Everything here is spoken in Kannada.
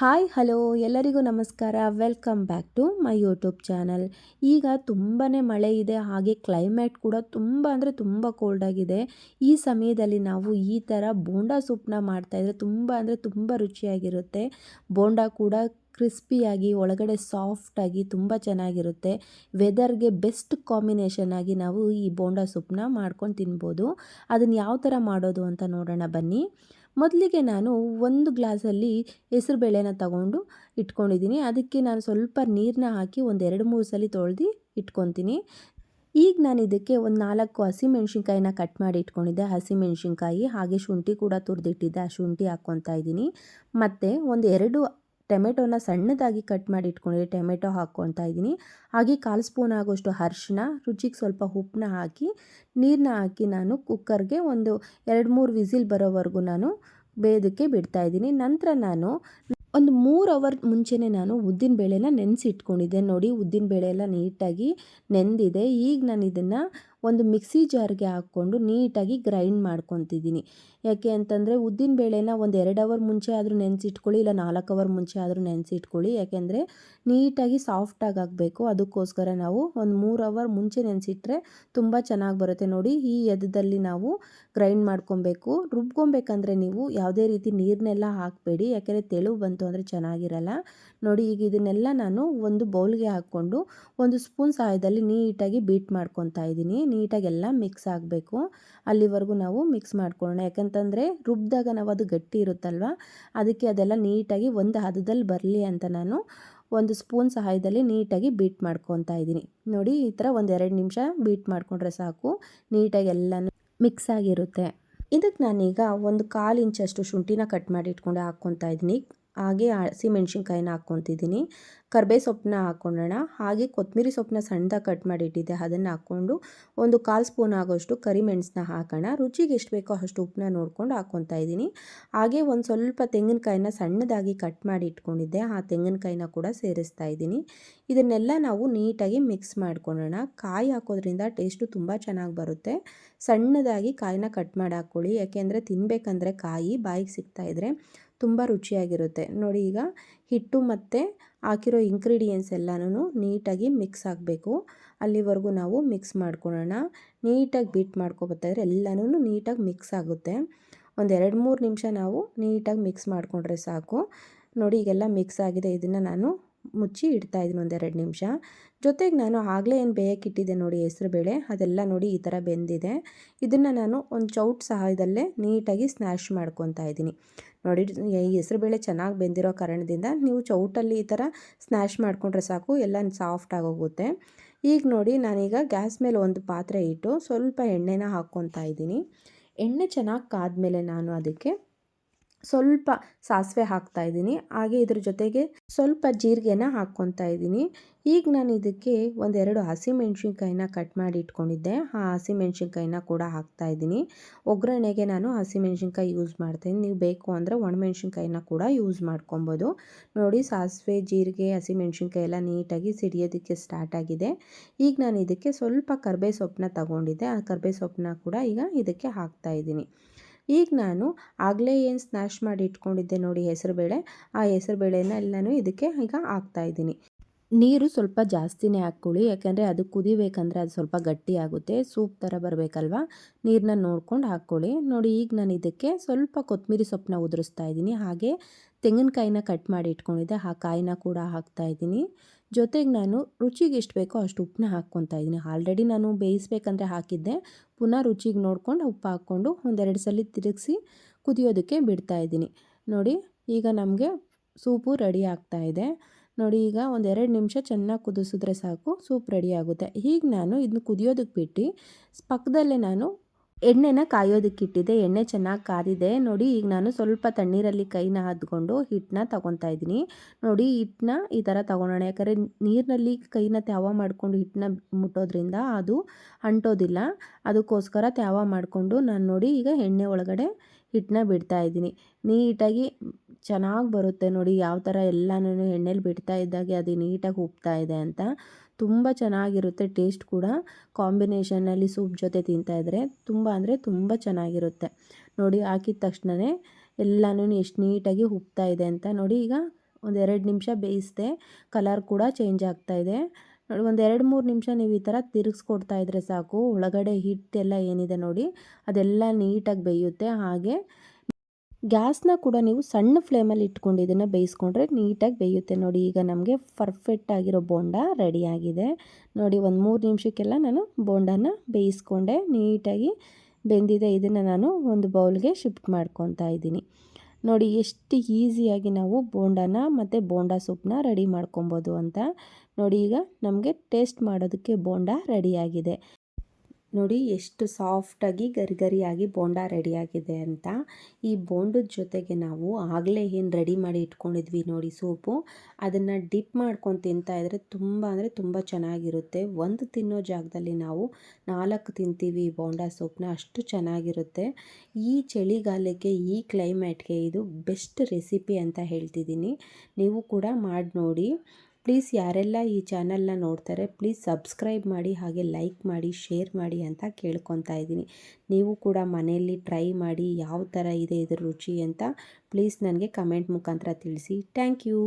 ಹಾಯ್, ಹಲೋ, ಎಲ್ಲರಿಗೂ ನಮಸ್ಕಾರ. Welcome back to my YouTube channel. ಈಗ ತುಂಬಾ ಮಳೆ ಇದೆ, ಹಾಗೆ ಕ್ಲೈಮೇಟ್ ಕೂಡ ತುಂಬ ಅಂದರೆ ತುಂಬ ಕೋಲ್ಡ್ ಆಗಿದೆ. ಈ ಸಮಯದಲ್ಲಿ ನಾವು ಈ ಥರ ಬೋಂಡಾ ಸೂಪ್ನ ಮಾಡ್ತಾಯಿದ್ರೆ ತುಂಬ ಅಂದರೆ ತುಂಬ ರುಚಿಯಾಗಿರುತ್ತೆ. ಬೋಂಡಾ ಕೂಡ ಕ್ರಿಸ್ಪಿಯಾಗಿ, ಒಳಗಡೆ ಸಾಫ್ಟಾಗಿ ತುಂಬ ಚೆನ್ನಾಗಿರುತ್ತೆ. ವೆದರ್ಗೆ ಬೆಸ್ಟ್ ಕಾಂಬಿನೇಷನ್ ಆಗಿ ನಾವು ಈ ಬೋಂಡಾ ಸೂಪ್ನ ಮಾಡ್ಕೊಂಡು ತಿನ್ಬೋದು. ಅದನ್ನು ಯಾವ ಥರ ಮಾಡೋದು ಅಂತ ನೋಡೋಣ ಬನ್ನಿ. ಮೊದಲಿಗೆ ನಾನು ಒಂದು ಗ್ಲಾಸಲ್ಲಿ ಹೆಸರುಬೇಳೆನ ತಗೊಂಡು ಇಟ್ಕೊಂಡಿದ್ದೀನಿ. ಅದಕ್ಕೆ ನಾನು ಸ್ವಲ್ಪ ನೀರನ್ನ ಹಾಕಿ ಒಂದು ಎರಡು ಮೂರು ಸಲ ತೊಳೆದು ಇಟ್ಕೊತೀನಿ. ಈಗ ನಾನು ಇದಕ್ಕೆ ಒಂದು ನಾಲ್ಕು ಹಸಿಮೆಣ್ಸಿನ್ಕಾಯಿನ ಕಟ್ ಮಾಡಿ ಇಟ್ಕೊಂಡಿದ್ದೆ. ಹಸಿಮೆಣ್ಸಿನ್ಕಾಯಿ, ಹಾಗೆ ಶುಂಠಿ ಕೂಡ ತುರಿದಿಟ್ಟಿದ್ದೆ. ಆ ಶುಂಠಿ ಹಾಕ್ಕೊತಾ ಇದ್ದೀನಿ. ಮತ್ತು ಒಂದು ಎರಡು ಟೊಮೆಟೊನ ಸಣ್ಣದಾಗಿ ಕಟ್ ಮಾಡಿ ಇಟ್ಕೊಂಡಿದ್ದೆ. ಟೊಮೆಟೊ ಹಾಕ್ಕೊತಾ ಇದ್ದೀನಿ. ಹಾಗೆ ಕಾಲು ಸ್ಪೂನ್ ಆಗೋಷ್ಟು ಅರ್ಶಿನ ರುಚಿಗೆ ಸ್ವಲ್ಪ ಉಪ್ಪನ್ನ ಹಾಕಿ ನೀರನ್ನ ಹಾಕಿ ನಾನು ಕುಕ್ಕರ್ಗೆ ಒಂದು ಎರಡು ಮೂರು ವಿಸಿಲ್ ಬರೋವರೆಗೂ ನಾನು ಬೇಯೋದಕ್ಕೆ ಬಿಡ್ತಾ ಇದ್ದೀನಿ. ನಂತರ ನಾನು ಒಂದು ಮೂರು ಅವರ್ ಮುಂಚೆನೇ ನಾನು ಉದ್ದಿನ ಬೇಳೆನ ನೆನೆಸಿಟ್ಕೊಂಡಿದ್ದೆ. ನೋಡಿ, ಉದ್ದಿನ ಬೇಳೆ ಎಲ್ಲ ನೀಟಾಗಿ ನೆಂದಿದೆ. ಈಗ ನಾನು ಇದನ್ನು ಒಂದು ಮಿಕ್ಸಿ ಜಾರ್ಗೆ ಹಾಕ್ಕೊಂಡು ನೀಟಾಗಿ ಗ್ರೈಂಡ್ ಮಾಡ್ಕೊತಿದ್ದೀನಿ. ಯಾಕೆ ಅಂತಂದರೆ ಉದ್ದಿನ ಬೇಳೆನ ಒಂದು ಎರಡು ಅವರ್ ಮುಂಚೆ ಆದರೂ ನೆನೆಸಿಟ್ಕೊಳ್ಳಿ, ಇಲ್ಲ ನಾಲ್ಕು ಅವರ್ ಮುಂಚೆ ಆದರೂ ನೆನೆಸಿಟ್ಕೊಳ್ಳಿ. ಯಾಕೆಂದರೆ ನೀಟಾಗಿ ಸಾಫ್ಟಾಗಿ ಆಗಬೇಕು ಅದಕ್ಕೋಸ್ಕರ ನಾವು ಒಂದು ಮೂರು ಅವರ್ ಮುಂಚೆ ನೆನೆಸಿಟ್ರೆ ತುಂಬ ಚೆನ್ನಾಗಿ ಬರುತ್ತೆ. ನೋಡಿ, ಈ ಎದದಲ್ಲಿ ನಾವು ಗ್ರೈಂಡ್ ಮಾಡ್ಕೊಬೇಕು. ರುಬ್ಕೊಬೇಕಂದ್ರೆ ನೀವು ಯಾವುದೇ ರೀತಿ ನೀರನ್ನೆಲ್ಲ ಹಾಕಬೇಡಿ. ಯಾಕೆಂದರೆ ತೆಳು ಬಂತು ಅಂದರೆ ಚೆನ್ನಾಗಿರಲ್ಲ. ನೋಡಿ, ಈಗ ಇದನ್ನೆಲ್ಲ ನಾನು ಒಂದು ಬೌಲ್ಗೆ ಹಾಕ್ಕೊಂಡು ಒಂದು ಸ್ಪೂನ್ ಸಹಾಯದಲ್ಲಿ ನೀಟಾಗಿ ಬೀಟ್ ಮಾಡ್ಕೊತಾ ಇದ್ದೀನಿ. ನೀಟಾಗಿ ಎಲ್ಲ ಮಿಕ್ಸ್ ಆಗಬೇಕು. ಅಲ್ಲಿವರೆಗೂ ನಾವು ಮಿಕ್ಸ್ ಮಾಡ್ಕೊಳ್ಳೋಣ. ಯಾಕಂತಂದರೆ ರುಬ್ಬಿದಾಗ ನಾವು ಅದು ಗಟ್ಟಿ ಇರುತ್ತಲ್ವ? ಅದಕ್ಕೆ ಅದೆಲ್ಲ ನೀಟಾಗಿ ಒಂದು ಹದದಲ್ಲಿ ಬರಲಿ ಅಂತ ನಾನು ಒಂದು ಸ್ಪೂನ್ ಸಹಾಯದಲ್ಲಿ ನೀಟಾಗಿ ಬೀಟ್ ಮಾಡ್ಕೊತಾ ಇದ್ದೀನಿ. ನೋಡಿ, ಈ ಥರ ಒಂದು ಎರಡು ನಿಮಿಷ ಬೀಟ್ ಮಾಡಿಕೊಂಡ್ರೆ ಸಾಕು. ನೀಟಾಗಿ ಎಲ್ಲನೂ ಮಿಕ್ಸ್ ಆಗಿರುತ್ತೆ. ಇದಕ್ಕೆ ನಾನೀಗ ಒಂದು ಕಾಲು ಇಂಚಷ್ಟು ಶುಂಠಿನ ಕಟ್ ಮಾಡಿ ಇಟ್ಕೊಂಡು ಹಾಕ್ಕೊತಾ ಇದ್ದೀನಿ. ಹಾಗೆ ಹಸಿಮೆಣ್ಸಿನ್ಕಾಯಿನ ಹಾಕ್ಕೊತಿದ್ದೀನಿ. ಕರ್ಬೇ ಸೊಪ್ಪನ್ನ ಹಾಕ್ಕೊಳ್ಳೋಣ ಹಾಗೆ ಕೊತ್ತಂಬರಿ ಸೊಪ್ಪನ್ನ ಸಣ್ಣದಾಗಿ ಕಟ್ ಮಾಡಿ ಇಟ್ಟಿದ್ದೆ ಅದನ್ನು ಹಾಕ್ಕೊಂಡು ಒಂದು ಕಾಲು ಸ್ಪೂನ್ ಆಗೋಷ್ಟು ಕರಿಮೆಣಸನ್ನ ಹಾಕೋಣ. ರುಚಿಗೆ ಎಷ್ಟು ಬೇಕೋ ಅಷ್ಟು ಉಪ್ಪನ್ನ ನೋಡ್ಕೊಂಡು ಹಾಕ್ಕೊತಾ ಇದ್ದೀನಿ. ಹಾಗೆ ಒಂದು ಸ್ವಲ್ಪ ತೆಂಗಿನಕಾಯಿನ ಸಣ್ಣದಾಗಿ ಕಟ್ ಮಾಡಿ ಇಟ್ಕೊಂಡಿದ್ದೆ ಆ ತೆಂಗಿನಕಾಯಿನ ಕೂಡ ಸೇರಿಸ್ತಾ ಇದ್ದೀನಿ. ಇದನ್ನೆಲ್ಲ ನಾವು ನೀಟಾಗಿ ಮಿಕ್ಸ್ ಮಾಡ್ಕೊಳ್ಳೋಣ. ಕಾಯಿ ಹಾಕೋದ್ರಿಂದ ಟೇಸ್ಟು ತುಂಬ ಚೆನ್ನಾಗಿ ಬರುತ್ತೆ. ಸಣ್ಣದಾಗಿ ಕಾಯಿನ ಕಟ್ ಮಾಡಿ ಹಾಕ್ಕೊಳ್ಳಿ. ಯಾಕೆಂದರೆ ತಿನ್ನಬೇಕಂದ್ರೆ ಕಾಯಿ ಬಾಯಿಗೆ ಸಿಗ್ತಾಯಿದ್ರೆ ತುಂಬ ರುಚಿಯಾಗಿರುತ್ತೆ. ನೋಡಿ ಈಗ ಹಿಟ್ಟು ಮತ್ತು ಹಾಕಿರೋ ಇಂಗ್ರೀಡಿಯೆಂಟ್ಸ್ ಎಲ್ಲನೂ ನೀಟಾಗಿ ಮಿಕ್ಸ್ ಆಗಬೇಕು. ಅಲ್ಲಿವರೆಗೂ ನಾವು ಮಿಕ್ಸ್ ಮಾಡ್ಕೊಳ್ಳೋಣ. ನೀಟಾಗಿ ಬೀಟ್ ಮಾಡ್ಕೊಬತ್ತಾಯಿದ್ರೆ ಎಲ್ಲನೂ ನೀಟಾಗಿ ಮಿಕ್ಸ್ ಆಗುತ್ತೆ. ಒಂದು ಎರಡು ಮೂರು ನಿಮಿಷ ನಾವು ನೀಟಾಗಿ ಮಿಕ್ಸ್ ಮಾಡಿಕೊಂಡ್ರೆ ಸಾಕು. ನೋಡಿ ಈಗೆಲ್ಲ ಮಿಕ್ಸ್ ಆಗಿದೆ. ಇದನ್ನು ನಾನು ಮುಚ್ಚಿ ಇಡ್ತಾ ಇದ್ದೀನಿ ಒಂದೆರಡು ನಿಮಿಷ. ಜೊತೆಗೆ ನಾನು ಆಗಲೇ ಏನು ಬೇಯಕ್ಕಿಟ್ಟಿದ್ದೆ ನೋಡಿ ಹೆಸರುಬೇಳೆ ಅದೆಲ್ಲ ನೋಡಿ ಈ ಥರ ಬೆಂದಿದೆ. ಇದನ್ನು ನಾನು ಒಂದು ಚೌಟ್ ಸಹಾಯದಲ್ಲೇ ನೀಟಾಗಿ ಸ್ನ್ಯಾಶ್ ಮಾಡ್ಕೊತಾ ಇದ್ದೀನಿ. ನೋಡಿ, ಈ ಹೆಸರುಬೇಳೆ ಚೆನ್ನಾಗಿ ಬೆಂದಿರೋ ಕಾರಣದಿಂದ ನೀವು ಚೌಟಲ್ಲಿ ಈ ಥರ ಸ್ನ್ಯಾಶ್ ಮಾಡಿಕೊಂಡ್ರೆ ಸಾಕು, ಎಲ್ಲ ಸಾಫ್ಟ್ ಆಗೋಗುತ್ತೆ. ಈಗ ನೋಡಿ, ನಾನೀಗ ಗ್ಯಾಸ್ ಮೇಲೆ ಒಂದು ಪಾತ್ರೆ ಇಟ್ಟು ಸ್ವಲ್ಪ ಎಣ್ಣೆನ ಹಾಕ್ಕೊತಾ ಇದ್ದೀನಿ. ಎಣ್ಣೆ ಚೆನ್ನಾಗಿ ಕಾದ ಮೇಲೆ ನಾನು ಅದಕ್ಕೆ ಸ್ವಲ್ಪ ಸಾಸಿವೆ ಹಾಕ್ತಾ ಇದ್ದೀನಿ. ಹಾಗೆ ಇದ್ರ ಜೊತೆಗೆ ಸ್ವಲ್ಪ ಜೀರಿಗೆನ ಹಾಕ್ಕೊತಾ ಇದ್ದೀನಿ. ಈಗ ನಾನು ಇದಕ್ಕೆ ಒಂದೆರಡು ಹಸಿಮೆಣ್ಸಿನ್ಕಾಯಿನ ಕಟ್ ಮಾಡಿ ಇಟ್ಕೊಂಡಿದ್ದೆ. ಆ ಹಸಿಮೆಣ್ಸಿನ್ಕಾಯಿನ ಕೂಡ ಹಾಕ್ತಾ ಇದ್ದೀನಿ. ಒಗ್ಗರಣೆಗೆ ನಾನು ಹಸಿಮೆಣ್ಸಿನ್ಕಾಯಿ ಯೂಸ್ ಮಾಡ್ತೀನಿ ನೀವು ಬೇಕು ಅಂದರೆ ಒಣಮೆಣ್ಸಿನ್ಕಾಯಿನ ಕೂಡ ಯೂಸ್ ಮಾಡ್ಕೊಬೋದು. ನೋಡಿ, ಸಾಸಿವೆ, ಜೀರಿಗೆ, ಹಸಿಮೆಣ್ಸಿನ್ಕಾಯಿ ಎಲ್ಲ ನೀಟಾಗಿ ಸಿಡಿಯೋದಕ್ಕೆ ಸ್ಟಾರ್ಟ್ ಆಗಿದೆ. ಈಗ ನಾನು ಇದಕ್ಕೆ ಸ್ವಲ್ಪ ಕರ್ಬೇ ಸೊಪ್ಪನ್ನ ತಗೊಂಡಿದ್ದೆ. ಆ ಕರ್ಬೇ ಸೊಪ್ಪನ್ನ ಕೂಡ ಈಗ ಇದಕ್ಕೆ ಹಾಕ್ತಾ ಇದ್ದೀನಿ. ಈಗ ನಾನು ಆಗಲೇ ಏನು ಸ್ನ್ಯಾಶ್ ಮಾಡಿ ಇಟ್ಕೊಂಡಿದ್ದೆ ನೋಡಿ ಹೆಸರುಬೇಳೆ ಆ ಹೆಸರುಬೇಳೆನ ಎಲ್ಲನೂ ಇದಕ್ಕೆ ಈಗ ಹಾಕ್ತಾಯಿದ್ದೀನಿ ನೀರು ಸ್ವಲ್ಪ ಜಾಸ್ತಿನೇ ಹಾಕ್ಕೊಳ್ಳಿ. ಯಾಕೆಂದರೆ ಅದು ಕುದಿಬೇಕಂದ್ರೆ ಅದು ಸ್ವಲ್ಪ ಗಟ್ಟಿ ಆಗುತ್ತೆ. ಸೂಪ್ ಥರ ಬರಬೇಕಲ್ವ? ನೀರನ್ನ ನೋಡ್ಕೊಂಡು ಹಾಕ್ಕೊಳ್ಳಿ. ನೋಡಿ ಈಗ ನಾನು ಇದಕ್ಕೆ ಸ್ವಲ್ಪ ಕೊತ್ತಂಬರಿ ಸೊಪ್ಪನ್ನ ಉದುರಿಸ್ತಾ ಇದ್ದೀನಿ. ಹಾಗೆ ತೆಂಗಿನಕಾಯಿನ ಕಟ್ ಮಾಡಿ ಇಟ್ಕೊಂಡಿದ್ದೆ. ಆ ಕಾಯಿನ ಕೂಡ ಹಾಕ್ತಾ ಇದ್ದೀನಿ. ಜೊತೆಗೆ ನಾನು ರುಚಿಗೆ ಎಷ್ಟು ಬೇಕೋ ಅಷ್ಟು ಉಪ್ಪನ್ನ ಹಾಕ್ಕೊತಾ ಇದ್ದೀನಿ. ಆಲ್ರೆಡಿ ನಾನು ಬೇಯಿಸ್ಬೇಕಂದ್ರೆ ಹಾಕಿದ್ದೆ. ಪುನಃ ರುಚಿಗೆ ನೋಡಿಕೊಂಡು ಉಪ್ಪು ಹಾಕ್ಕೊಂಡು ಒಂದೆರಡು ಸಲ ತಿರುಗಿಸಿ ಕುದಿಯೋದಕ್ಕೆ ಬಿಡ್ತಾ ಇದ್ದೀನಿ. ನೋಡಿ, ಈಗ ನಮಗೆ ಸೂಪು ರೆಡಿ ಆಗ್ತಾ ಇದೆ. ನೋಡಿ, ಈಗ ಒಂದೆರಡು ನಿಮಿಷ ಚೆನ್ನಾಗಿ ಕುದಿಸಿದ್ರೆ ಸಾಕು, ಸೂಪ್ ರೆಡಿ ಆಗುತ್ತೆ. ಈಗ ನಾನು ಇದನ್ನ ಕುದಿಯೋದಕ್ಕೆ ಬಿಟ್ಟು ಪಕ್ಕದಲ್ಲೇ ನಾನು ಎಣ್ಣೆನ ಕಾಯೋದಕ್ಕಿಟ್ಟಿದ್ದೆ ಎಣ್ಣೆ ಚೆನ್ನಾಗಿ ಕಾದಿದೆ. ನೋಡಿ, ಈಗ ನಾನು ಸ್ವಲ್ಪ ತಣ್ಣೀರಲ್ಲಿ ಕೈನ ಹದ್ಕೊಂಡು ಹಿಟ್ಟನ್ನ ತಗೊತಾ ಇದ್ದೀನಿ. ನೋಡಿ, ಹಿಟ್ಟನ್ನ ಈ ಥರ ತಗೊಳೋಣ ಯಾಕಂದರೆ ನೀರಿನಲ್ಲಿ ಕೈನ ತ್ಯಾವ ಮಾಡಿಕೊಂಡು ಹಿಟ್ಟನ್ನ ಮುಟ್ಟೋದ್ರಿಂದ ಅದು ಅಂಟೋದಿಲ್ಲ. ಅದಕ್ಕೋಸ್ಕರ ತ್ಯಾವ ಮಾಡಿಕೊಂಡು ನಾನು ನೋಡಿ ಈಗ ಎಣ್ಣೆ ಒಳಗಡೆ ಹಿಟ್ಟನ್ನ ಬಿಡ್ತಾ ಇದ್ದೀನಿ. ನೀಟಾಗಿ ಚೆನ್ನಾಗಿ ಬರುತ್ತೆ ನೋಡಿ, ಯಾವ ಥರ ಎಲ್ಲನೂ ಎಣ್ಣೆಲಿ ಬಿಡ್ತಾ ಇದ್ದಾಗೆ ಅದು ನೀಟಾಗಿ ಉಪ್ತಾ ಇದೆ ಅಂತ. ತುಂಬ ಚೆನ್ನಾಗಿರುತ್ತೆ ಟೇಸ್ಟ್ ಕೂಡ. ಕಾಂಬಿನೇಷನಲ್ಲಿ ಸೂಪ್ ಜೊತೆ ತಿಂತಾಯಿದ್ರೆ ತುಂಬ ಅಂದರೆ ತುಂಬ ಚೆನ್ನಾಗಿರುತ್ತೆ. ನೋಡಿ, ಹಾಕಿದ ತಕ್ಷಣವೇ ಎಲ್ಲನೂ ಎಷ್ಟು ನೀಟಾಗಿ ಉಪ್ತಾ ಇದೆ ಅಂತ ನೋಡಿ, ಈಗ ಒಂದು ಎರಡು ನಿಮಿಷ ಬೇಯಿಸಿದೆ ಕಲರ್ ಕೂಡ ಚೇಂಜ್ ಆಗ್ತಾ ಇದೆ. ನೋಡಿ, ಒಂದು ಎರಡು ಮೂರು ನಿಮಿಷ ನೀವು ಈ ಥರ ತಿರುಗಿಸ್ಕೊಡ್ತಾ ಇದ್ದರೆ ಸಾಕು. ಒಳಗಡೆ ಹಿಟ್ಟೆಲ್ಲ ಏನಿದೆ ನೋಡಿ, ಅದೆಲ್ಲ ನೀಟಾಗಿ ಬೇಯುತ್ತೆ. ಹಾಗೆ ಗ್ಯಾಸ್ನ ಕೂಡ ನೀವು ಸಣ್ಣ ಫ್ಲೇಮಲ್ಲಿ ಇಟ್ಕೊಂಡು ಇದನ್ನು ಬೇಯಿಸ್ಕೊಂಡ್ರೆ ನೀಟಾಗಿ ಬೇಯುತ್ತೆ. ನೋಡಿ, ಈಗ ನಮಗೆ ಪರ್ಫೆಕ್ಟ್ ಆಗಿರೋ ಬೋಂಡ ರೆಡಿಯಾಗಿದೆ ನೋಡಿ, ಒಂದು ಮೂರು ನಿಮಿಷಕ್ಕೆಲ್ಲ ನಾನು ಬೋಂಡನ ಬೇಯಿಸ್ಕೊಂಡೆ. ನೀಟಾಗಿ ಬೆಂದಿದೆ. ಇದನ್ನು ನಾನು ಒಂದು ಬೌಲ್ಗೆ ಶಿಫ್ಟ್ ಮಾಡ್ಕೊತಾ ಇದ್ದೀನಿ. ನೋಡಿ, ಎಷ್ಟು ಈಸಿಯಾಗಿ ನಾವು ಬೋಂಡನ ಮತ್ತು ಬೋಂಡ ಸೂಪ್ನ ರೆಡಿ ಮಾಡ್ಕೊಬೋದು ಅಂತ. ನೋಡಿ, ಈಗ ನಮಗೆ ಟೇಸ್ಟ್ ಮಾಡೋದಕ್ಕೆ ಬೋಂಡ ರೆಡಿಯಾಗಿದೆ ನೋಡಿ ಎಷ್ಟು ಸಾಫ್ಟಾಗಿ ಗರಿ ಗರಿಯಾಗಿ ಬೋಂಡ ರೆಡಿಯಾಗಿದೆ ಅಂತ. ಈ ಬೋಂಡದ ಜೊತೆಗೆ ನಾವು ಆಗಲೇ ಏನು ರೆಡಿ ಮಾಡಿ ಇಟ್ಕೊಂಡಿದ್ವಿ ನೋಡಿ ಸೂಪು. ಅದನ್ನು ಡಿಪ್ ಮಾಡ್ಕೊಂಡು ತಿಂತಾ ಇದ್ದರೆ ತುಂಬ ಅಂದರೆ ತುಂಬ ಚೆನ್ನಾಗಿರುತ್ತೆ. ಒಂದು ತಿನ್ನೋ ಜಾಗದಲ್ಲಿ ನಾವು ನಾಲ್ಕು ತಿಂತೀವಿ ಈ ಬೋಂಡ ಸೂಪ್ನ, ಅಷ್ಟು ಚೆನ್ನಾಗಿರುತ್ತೆ. ಈ ಚಳಿಗಾಲಕ್ಕೆ, ಈ ಕ್ಲೈಮೇಟ್ಗೆ ಇದು ಬೆಸ್ಟ್ ರೆಸಿಪಿ ಅಂತ ಹೇಳ್ತಿದ್ದೀನಿ. ನೀವು ಕೂಡ ಮಾಡಿ ನೋಡಿ ಪ್ಲೀಸ್ ಯಾರೆಲ್ಲ ಈ ಚಾನಲ್ನ ನೋಡ್ತಾರೆ, ಪ್ಲೀಸ್ ಸಬ್ಸ್ಕ್ರೈಬ್ ಮಾಡಿ, ಹಾಗೆ ಲೈಕ್ ಮಾಡಿ, ಶೇರ್ ಮಾಡಿ ಅಂತ ಕೇಳ್ಕೊತಾ ಇದ್ದೀನಿ. ನೀವು ಕೂಡ ಮನೆಯಲ್ಲಿ ಟ್ರೈ ಮಾಡಿ ಯಾವ ಥರ ಇದೆ ಇದ್ರ ರುಚಿ ಅಂತ ಪ್ಲೀಸ್ ನನಗೆ ಕಮೆಂಟ್ ಮುಖಾಂತರ ತಿಳಿಸಿ. Thank you.